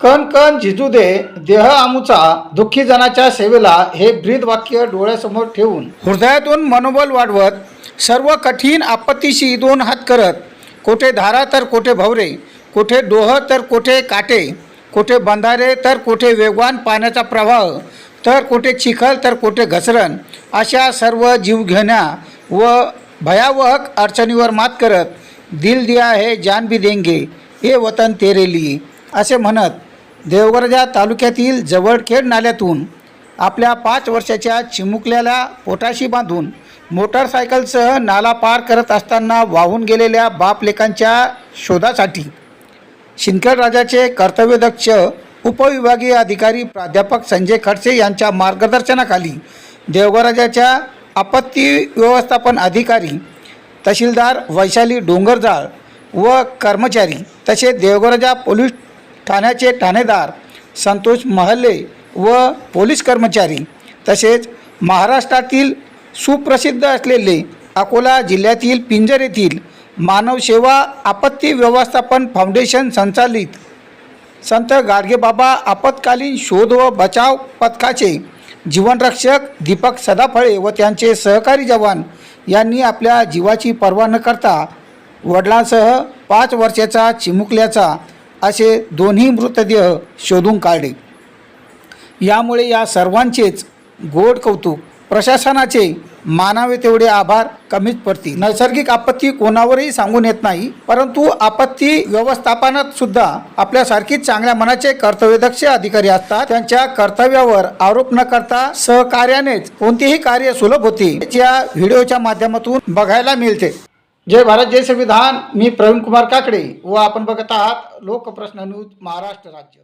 कण कण झिजू दे देह आमुचा दुःखी जनाच्या सेवेला हे ब्रीद वाक्य डोळ्यासमोर ठेवून. हृदयातून मनोबल वाढवत सर्व कठीण आपत्तीशी दोन हात करत कोठे धारा तर कोठे भवरे कोठे डोह तर कोठे काटे कोठे बंधारे तर कोठे वेगवान पाण्याचा प्रवाह तर कोठे चिखल तर कोठे घसरण अशा सर्व जीवघेण्या व भयावह अडचणीवर मात करत दिल दिया हे जान भी देंगे हे वतन तेरे लिए असे म्हणत देवगरजा तालुक्यातील जवळखेड नाल्यातून आपल्या पाच वर्षाच्या चिमुकल्याला पोटाशी बांधून मोटारसायकलसह नाला पार करत असताना वाहून गेलेल्या बापलेकांच्या शोधासाठी शिंदखेड राजाचे कर्तव्यदक्ष उपविभागीय अधिकारी प्राध्यापक संजय खडसे यांच्या मार्गदर्शनाखाली देवगराजाच्या आपत्ती व्यवस्थापन अधिकारी तहसीलदार वैशाली डोंगरजाळ व कर्मचारी तसेच देवगराजा पोलीस ठाण्याचे ठाणेदार संतोष महल्ले व पोलीस कर्मचारी तसेच महाराष्ट्रातील सुप्रसिद्ध असलेले अकोला जिल्ह्यातील पिंजर येथील मानवसेवा आपत्ती व्यवस्थापन फाउंडेशन संचालित संत गाडगेबाबा आपत्कालीन शोध व बचाव पथकाचे जीवनरक्षक दीपक सदाफळे व त्यांचे सहकारी जवान यांनी आपल्या जीवाची पर्वा न करता वडिलांसह पाच वर्षाचा चिमुकल्याचा असे दोन्ही मृतदेह शोधून काढले. यामुळे या सर्वांचेच गोड कौतुक प्रशासनाचे मानावे तेवढे आभार कमीच पडतील. नैसर्गिक आपत्ती कोणावरही सांगून येत नाही परंतु आपत्ती व्यवस्थापनात सुद्धा आपल्यासारखीच चांगल्या मनाचे कर्तव्यदक्ष अधिकारी असतात. त्यांच्या कर्तव्यावर आरोप न करता सहकार्यानेच कोणतेही कार्य सुलभ होते या व्हिडिओच्या माध्यमातून बघायला मिळते. जय भारत जय संविधान. मी प्रवीण कुमार काकडे. व आपण बघत आहात लोकप्रश्न न्यूज महाराष्ट्र राज्य.